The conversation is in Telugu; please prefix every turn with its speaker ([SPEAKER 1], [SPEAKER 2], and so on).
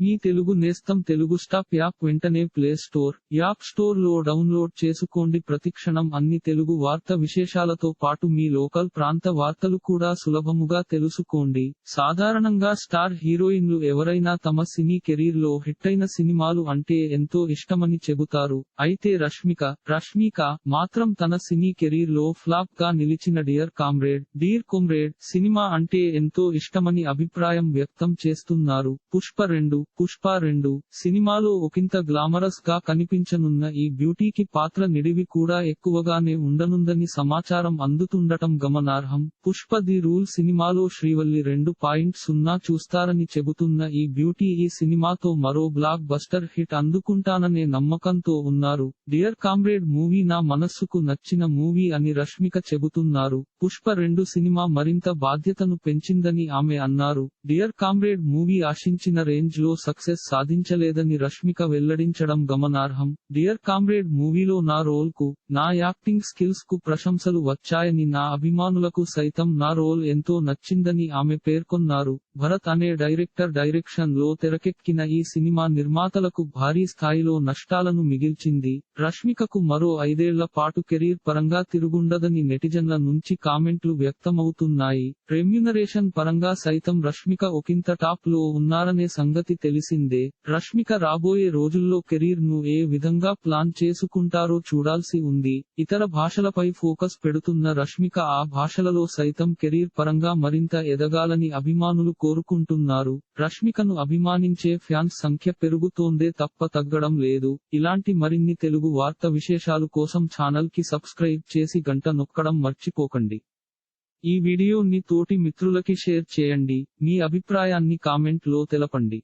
[SPEAKER 1] మీ తెలుగు నేస్తం తెలుగు స్టాప్ యాప్ వెంటనే ప్లే స్టోర్ యాప్ స్టోర్లో డౌన్లోడ్ చేసుకోండి. ప్రతిక్షణం అన్ని తెలుగు వార్త విశేషాలతో పాటు మీ లోకల్ ప్రాంత వార్తలు కూడా సులభముగా తెలుసుకోండి. సాధారణంగా స్టార్ హీరోయిన్లు ఎవరైనా తమ సినీ కెరీర్లో హిట్టైన సినిమాలు అంటే ఎంతో ఇష్టమని చెబుతారు. అయితే రష్మిక రష్మిక మాత్రం తన సినీ కెరీర్లో ఫ్లాప్గా నిలిచిన డియర్ కామ్రేడ్ డీర్ కొమ్రేడ్ సినిమా అంటే ఎంతో ఇష్టమని అభిప్రాయం వ్యక్తం చేస్తున్నారు. పుష్ప రెండు పుష్ప రెండు సినిమాలో ఒకంత గ్లామరస్గా కనిపించనున్న ఈ బ్యూటీకి పాత్ర నిడివి కూడా ఎక్కువగానే ఉండనుందని సమాచారం అందుతుండటం గమనార్హం. పుష్ప ది రూల్ సినిమాలో శ్రీవల్లి రెండు పాయింట్ సున్నా చూస్తారని చెబుతున్న ఈ బ్యూటీ ఈ సినిమాతో మరో బ్లాక్ బస్టర్ హిట్ అందుకుంటాననే నమ్మకంతో ఉన్నారు. డియర్ కామ్రేడ్ మూవీ నా మనస్సుకు నచ్చిన మూవీ అని రష్మిక చెబుతున్నారు. పుష్ప రెండు సినిమా మరింత బాధ్యతను పెంచిందని ఆమె అన్నారు. డియర్ కామ్రేడ్ మూవీ ఆశించిన రేంజ్లో సక్సెస్ సాధించలేదని రష్మిక వెల్లడించడం గమనార్హం. డియర్ కామ్రేడ్ మూవీలో నా రోల్కు నా యాక్టింగ్ స్కిల్స్కు ప్రశంసలు వచ్చాయని నా అభిమానులకు సైతం నా రోల్ ఎంతో నచ్చిందని ఆమె పేర్కొన్నారు. భరత్ అనే డైరెక్టర్ డైరెక్షన్లో తెరకెక్కిన ఈ సినిమా నిర్మాతలకు భారీ స్థాయిలో నష్టాలను మిగిల్చింది. రష్మికకు మరో ఐదేళ్ళ పాటు కెరీర్ పరంగా తిరుగుండదని నెటిజన్ల నుంచి కామెంట్లు వ్యక్తమవుతున్నాయి. రెమ్యునరేషన్ పరంగా సైతం రష్మిక ఒకంత టాప్లో ఉన్నారనే సంగతి తెలిసిందే. రష్మిక రాబోయే రోజుల్లో కెరీర్ను ఏ విధంగా ప్లాన్ చేసుకుంటారో చూడాల్సి ఉంది. ఇతర భాషలపై ఫోకస్ పెడుతున్న రష్మిక ఆ భాషలలో సైతం కెరీర్ పరంగా మరింత ఎదగాలని అభిమానులు కోరుకుంటున్నారు. రష్మికను అభిమానించే ఫ్యాన్స్ సంఖ్య పెరుగుతోందే తప్ప తగ్గడం లేదు. ఇలాంటి మరిన్ని తెలుగు వార్త విశేషాలు కోసం ఛానల్కి సబ్స్క్రైబ్ చేసి గంట నొక్కడం మర్చిపోకండి. ఈ వీడియోని తోటి మిత్రులకి షేర్ చేయండి. మీ అభిప్రాయాన్ని కామెంట్లో తెలపండి.